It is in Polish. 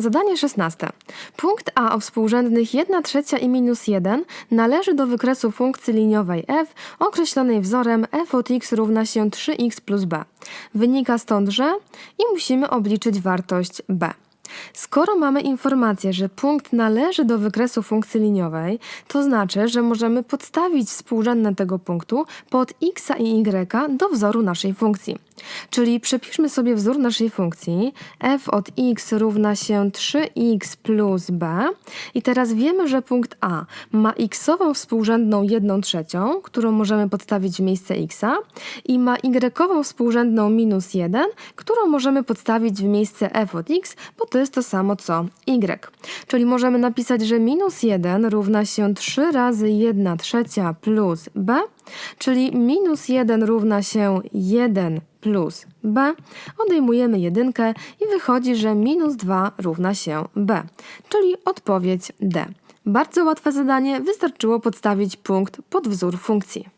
Zadanie 16. Punkt A o współrzędnych 1 trzecia i minus 1 należy do wykresu funkcji liniowej f określonej wzorem f od x równa się 3x plus b. Wynika stąd, że i musimy obliczyć wartość b. Skoro mamy informację, że punkt należy do wykresu funkcji liniowej, to znaczy, że możemy podstawić współrzędne tego punktu pod x i y do wzoru naszej funkcji. Czyli przepiszmy sobie wzór naszej funkcji. F od x równa się 3x plus b. I teraz wiemy, że punkt A ma xową współrzędną 1 trzecią, którą możemy podstawić w miejsce x i ma y współrzędną minus 1, którą możemy podstawić w miejsce f od x, bo to jest to samo co y. Czyli możemy napisać, że minus 1 równa się 3 razy 1 trzecia plus b, czyli minus 1 równa się 1 plus b. Odejmujemy jedynkę i wychodzi, że minus 2 równa się b, czyli odpowiedź D. Bardzo łatwe zadanie, wystarczyło podstawić punkt pod wzór funkcji.